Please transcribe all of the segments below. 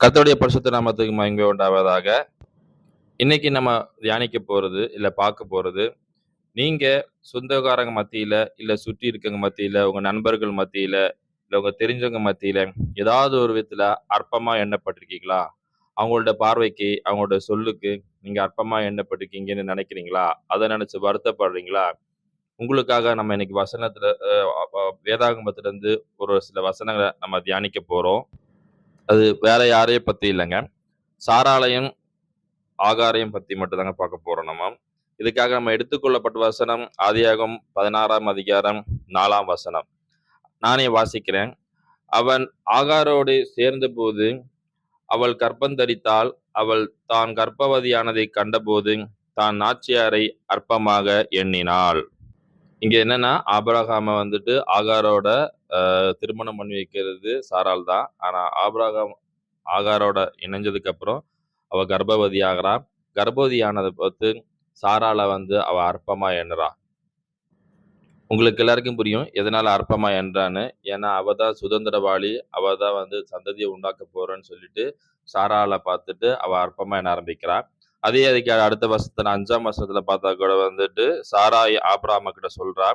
கத்தோடைய பரிசுத்த நாமத்துக்கு மயங்க உண்டாவதாக. இன்னைக்கு நம்ம தியானிக்க போறது இல்ல பார்க்க போறது நீங்க சொந்தக்காரங்க மத்தியில இல்ல சுற்றி இருக்கவங்க மத்தியில உங்க நண்பர்கள் மத்தியில இல்ல உங்க தெரிஞ்சவங்க மத்தியில ஏதாவது ஒரு விதத்துல அற்பமா எண்ணப்பட்டிருக்கீங்களா? அவங்களோட பார்வைக்கு அவங்களோட சொல்லுக்கு நீங்க அற்பமா எண்ணப்பட்டிருக்கீங்கன்னு நினைக்கிறீங்களா? அதை நினைச்சு வருத்தப்படுறீங்களா? உங்களுக்காக நம்ம இன்னைக்கு வசனத்துல வேதாகமத்திலேருந்து வேதாகமத்துல இருந்து ஒரு சில வசனங்களை நம்ம தியானிக்க போறோம். அது வேற யாரையும் பத்தி இல்லைங்க. சாராலயம் ஆகாரையும் பத்தி மட்டும்தாங்க பார்க்க போறோம் நம்ம. இதுக்காக நம்ம எடுத்துக்கொள்ளப்பட்ட வசனம் ஆதியாகம் பதினாறாம் அதிகாரம் நாலாம் வசனம். நானே வாசிக்கிறேன். அவன் ஆகாரோடு சேர்ந்தபோது அவள் கர்ப்பந்தரித்தாள் அவள் தான் கர்ப்பவதியானதை கண்டபோது தான் நாச்சியாரை அற்பமாக எண்ணினாள். இங்க என்னன்னா ஆபரகாம வந்துட்டு ஆகாரோட திருமணம் பண்ணி வைக்கிறது சாரால் தான். ஆனால் ஆபிரகாம் ஆகாரோட இணைஞ்சதுக்கு அப்புறம் கர்ப்பவதி ஆகிறா. கர்ப்பவதி ஆனதை பார்த்து சாரால வந்து அவ அற்பமா எண்ணுறா. உங்களுக்கு எல்லாருக்கும் புரியும் எதனால அற்பமா என்றான்னு ஏன்னா அவ தான் சுதந்திரவாளி அவ தான் வந்து சந்ததியை உண்டாக்க போறேன்னு சொல்லிட்டு சாரால பார்த்துட்டு அவ அற்பமா எண்ண ஆரம்பிக்கிறா. அதே அதுக்கு அடுத்த வருஷத்துல அஞ்சாம் வருஷத்துல பார்த்தா கூட வந்துட்டு சாரா ஆப்ராம கிட்ட சொல்றா.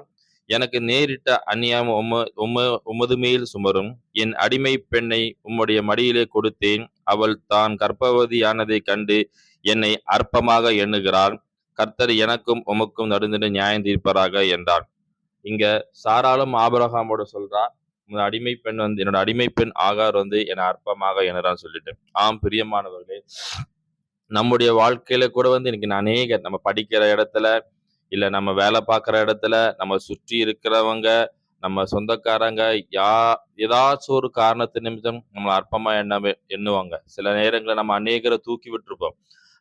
எனக்கு நேரிட்ட அந்நியம் உம உம உமது மேல் சுமரும். என் அடிமை பெண்ணை உம்முடைய மடியிலே கொடுத்தேன். அவள் தான் கர்ப்பவதியானதை கண்டு என்னை அற்பமாக எண்ணுகிறாள். கர்த்தர் எனக்கும் உமக்கும் நடுநின்று நியாயம் தீர்ப்பராக என்றான். இங்க சாராலும் ஆபரகாமோட சொல்றா உங்க அடிமை பெண் வந்து என்னோட அடிமை பெண் ஆகார் வந்து என்னை அற்பமாக எண்ணுறான்னு சொல்லிட்டு. ஆம் பிரியமானவர்களே நம்முடைய வாழ்க்கையில கூட வந்து இன்னைக்கு நான் அநேக நம்ம படிக்கிற இடத்துல இல்ல நம்ம வேலை பார்க்குற இடத்துல நம்ம சுற்றி இருக்கிறவங்க நம்ம சொந்தக்காரங்க யா ஏதாச்சும் ஒரு காரணத்து நிமித்தம் நம்மளை அற்பமா எண்ண எண்ணுவாங்க. சில நேரங்களில் நம்ம அநேகரை தூக்கி விட்டுருப்போம்.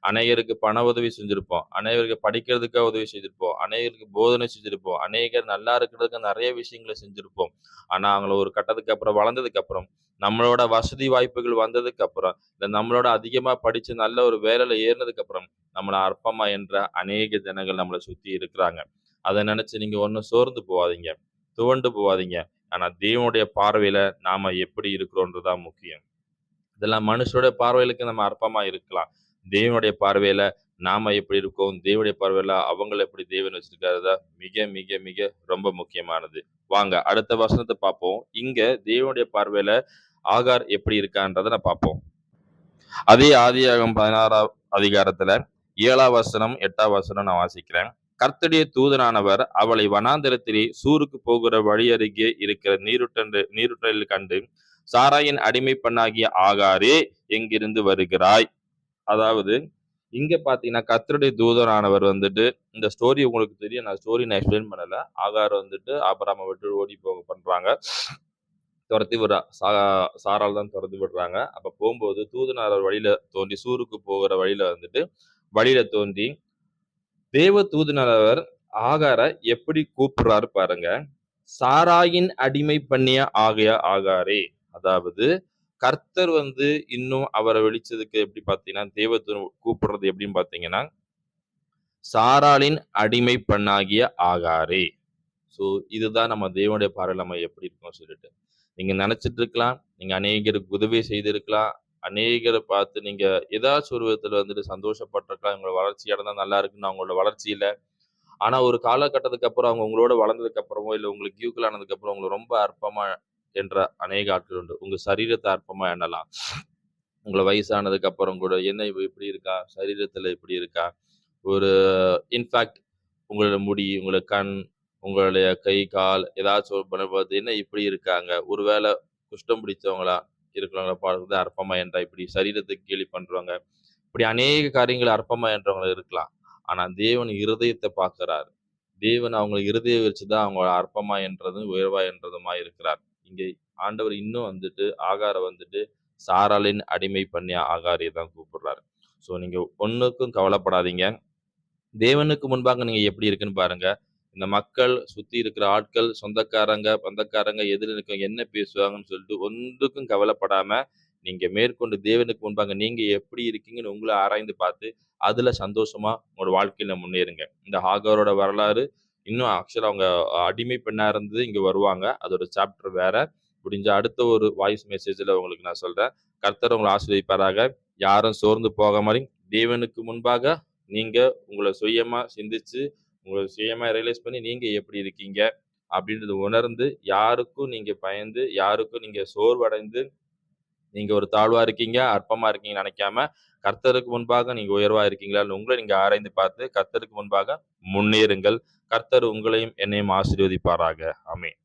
அநேகருக்கு பண உதவி செஞ்சுருப்போம். அநேகருக்கு படிக்கிறதுக்காக உதவி செஞ்சிருப்போம். அநேகருக்கு போதனை செஞ்சுருப்போம். அநேகர் நல்லா இருக்கிறதுக்கு நிறைய விஷயங்களை செஞ்சுருப்போம். ஆனா அவங்கள ஒரு கட்டத்துக்கு அப்புறம் வளர்ந்ததுக்கு அப்புறம் நம்மளோட வசதி வாய்ப்புகள் வந்ததுக்கு அப்புறம் இல்ல நம்மளோட அதிகமா படிச்சு நல்ல ஒரு வேலையில ஏறினதுக்கு அப்புறம் நம்மளை அற்பமா என்ற அநேக ஜனங்கள் நம்மளை சுத்தி இருக்கிறாங்க. அதை நினைச்சு நீங்க ஒன்றும் சோர்ந்து போகாதீங்க துவண்டு போகாதீங்க ஆனா தேவனுடைய பார்வையில நாம எப்படி இருக்கிறோன்றதுதான் முக்கியம். இதெல்லாம் மனுஷனுடைய பார்வையிலுக்கு நம்ம அற்பமா இருக்கலாம். தேவனுடைய பார்வையில நாம எப்படி இருக்கோம்? தேவனுடைய பார்வையில அவங்கள எப்படி தேவன் வச்சிருக்காருதா? மிக மிக மிக ரொம்ப முக்கியமானது. வாங்க அடுத்த வசனத்தை பார்ப்போம். இங்க தேவனுடைய பார்வையில ஆகார் எப்படி இருக்கான்றதை நான் பார்ப்போம். அதே ஆதியாகம் பதினாறாம் அதிகாரத்துல ஏழாம் வசனம் எட்டாம் வசனம் நான் வாசிக்கிறேன். கர்த்தடைய தூதனானவர் அவளை வனாந்திரத்திலே சூருக்கு போகிற வழி அருகே இருக்கிற நீருட்டன்று நீருற்றலில் கண்டு சாராயின் அடிமை பண்ணாகிய ஆகாரே எங்கிருந்து வருகிறாய்? அதாவது இங்க பாத்தீங்கன்னா கத்தருடைய தூதரானவர் வந்துட்டு இந்த ஸ்டோரி உங்களுக்கு தெரியும். நான் ஸ்டோரி நான் எக்ஸ்பிளைன் பண்ணல. ஆகார் வந்துட்டு ஆபராம விட்டு ஓடி போக பண்றாங்க. துரத்தி விடுறா சா சாரால் தான் துரத்தி விடுறாங்க. அப்ப போகும்போது தூதனார் வழியில தோன்றி சூருக்கு போகிற வழியில வந்துட்டு வழியில தோண்டி தேவ தூதனானவர் ஆகார எப்படி கூப்பிடுறாரு பாருங்க. சாராயின் அடிமை பண்ணிய ஆகைய ஆகாரே. அதாவது கர்த்தர் வந்து இன்னும் அவரை வெளிச்சதுக்கு எப்படி பார்த்தீங்கன்னா தேவத்து கூப்பிடுறது எப்படின்னு பார்த்தீங்கன்னா சாராளின் அடிமை பண்ணாகிய ஆகாரே. ஸோ இதுதான் நம்ம தேவனுடைய பார்வையில் நம்ம எப்படி இருக்கோம் சொல்லிட்டு. நீங்கள் நினச்சிட்டு இருக்கலாம் நீங்கள் அநேகருக்கு உதவி செய்திருக்கலாம் அநேகரை பார்த்து நீங்கள் ஏதாச்சும் ஒரு விதத்தில் வந்துட்டு சந்தோஷப்பட்டிருக்கலாம் உங்களோட வளர்ச்சி இடம் நல்லா இருக்குன்னு அவங்களோட இல்லை. ஆனால் ஒரு காலகட்டத்துக்கு அப்புறம் அவங்க உங்களோட வளர்ந்ததுக்கு அப்புறமோ இல்லை உங்களுக்கு ஈக்குவல் ஆனதுக்கு அப்புறம் உங்களை ரொம்ப அற்பமாக என்ற அநேக ஆட்கள் உண்டு. உங்க சரீரத்தை அற்பமா எண்ணலாம். உங்களை வயசானதுக்கு அப்புறம் கூட என்ன இப்படி இருக்கா? சரீரத்துல இப்படி இருக்கா? ஒரு இன்ஃபேக்ட் உங்களோட முடி உங்களோட கண் உங்களுடைய கை கால் ஏதாச்சும் பண்ணும்போது என்ன இப்படி இருக்காங்க? ஒருவேளை குஷ்டம் பிடிச்சவங்களா இருக்கிறவங்கள பார்த்து அற்பமா என்றா இப்படி சரீரத்துக்கு கேலி பண்றவங்க. இப்படி அநேக காரியங்கள் அற்பமா என்றவங்க இருக்கலாம். ஆனா தேவன் இருதயத்தை பார்க்கிறார். தேவன் அவங்க இருதய வச்சுதான் அவங்க அற்பமா என்றதும் உயர்வா என்றதுமா இருக்கிறார். இங்கே ஆண்டவர் இன்னும் வந்துட்டு ஆகார வந்துட்டு சாராளின் அடிமை பண்ணி ஆகாரியை தான் கூப்பிடுறாரு. ஸோ நீங்க ஒன்றுக்கும் கவலைப்படாதீங்க. தேவனுக்கு முன்பாக நீங்க எப்படி இருக்குன்னு பாருங்க. இந்த மக்கள் சுத்தி இருக்கிற ஆட்கள் சொந்தக்காரங்க பந்தக்காரங்க எதிர இருக்க என்ன பேசுவாங்கன்னு சொல்லிட்டு ஒன்றுக்கும் கவலைப்படாம நீங்க மேற்கொண்டு தேவனுக்கு முன்பாக நீங்க எப்படி இருக்கீங்கன்னு உங்களை ஆராய்ந்து பார்த்து அதுல சந்தோஷமா உங்களோட வாழ்க்கையில முன்னேறுங்க. இந்த ஹாகரோட வரலாறு இன்னும் ஆக்சுவலாக அவங்க அடிமை பெண்ணாக இருந்து இங்கே வருவாங்க. அதோட சாப்டர் வேற. முடிஞ்ச அடுத்த ஒரு வாய்ஸ் மெசேஜில் உங்களுக்கு நான் சொல்கிறேன் கர்த்தர் உங்களை ஆசிரியப்பாராக யாரும் சோர்ந்து போக மாதிரி தேவனுக்கு முன்பாக நீங்கள் உங்களை சுயமாக சிந்திச்சு உங்களை சுயமாக ரியலைஸ் பண்ணி நீங்கள் எப்படி இருக்கீங்க? அப்படின்றத உணர்ந்து யாருக்கும் நீங்கள் பயந்து யாருக்கும் நீங்கள் சோர்வடைந்து நீங்க ஒரு தாழ்வா இருக்கீங்க அற்பமா இருக்கீங்க நினைக்காம கர்த்தருக்கு முன்பாக நீங்க உயர்வா இருக்கீங்களா? உங்களை நீங்க ஆராய்ந்து பார்த்து கர்த்தருக்கு முன்பாக முன்னேறுங்கள். கர்த்தர் உங்களையும் என்னையும் ஆசீர்வதிப்பாராக. ஆமென்.